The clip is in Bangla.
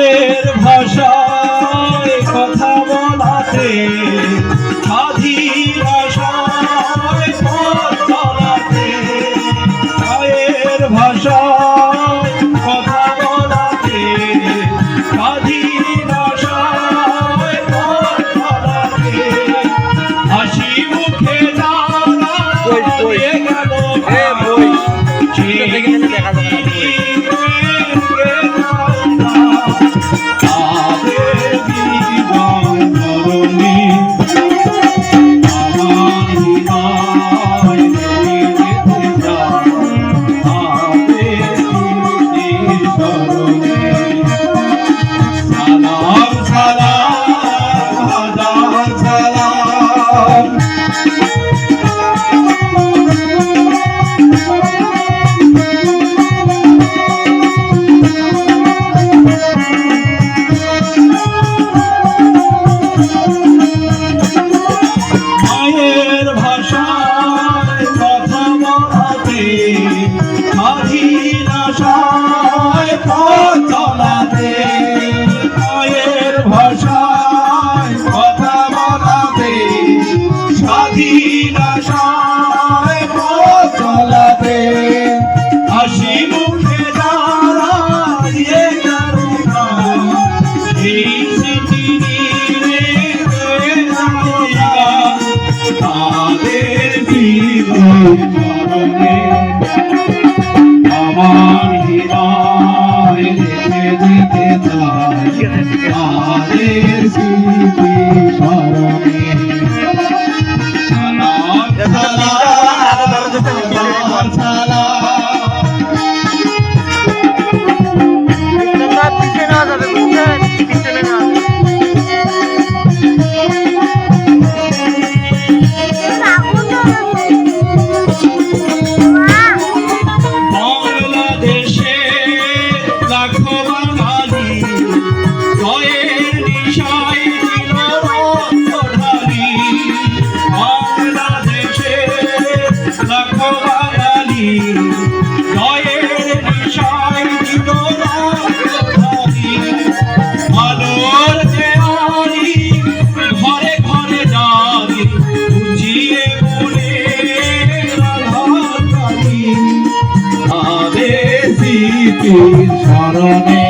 মায়ের ভাষায় কথা বলাতে স্বাধীন মায়ের ভাষায় কথা বলাতে স্বাধীন পথ হাসি মুখে গেল দেখা যাবে। Ave স্বাধীন আশায় পথ চলাতে, মায়ের ভাষায় কথা বলাতে স্বাধীন আশায় পথ চলাতে। হাসি মুখে দাঁড়িয়ে দাঁড়া এই স্মৃতি স্মৃতির স্মরণে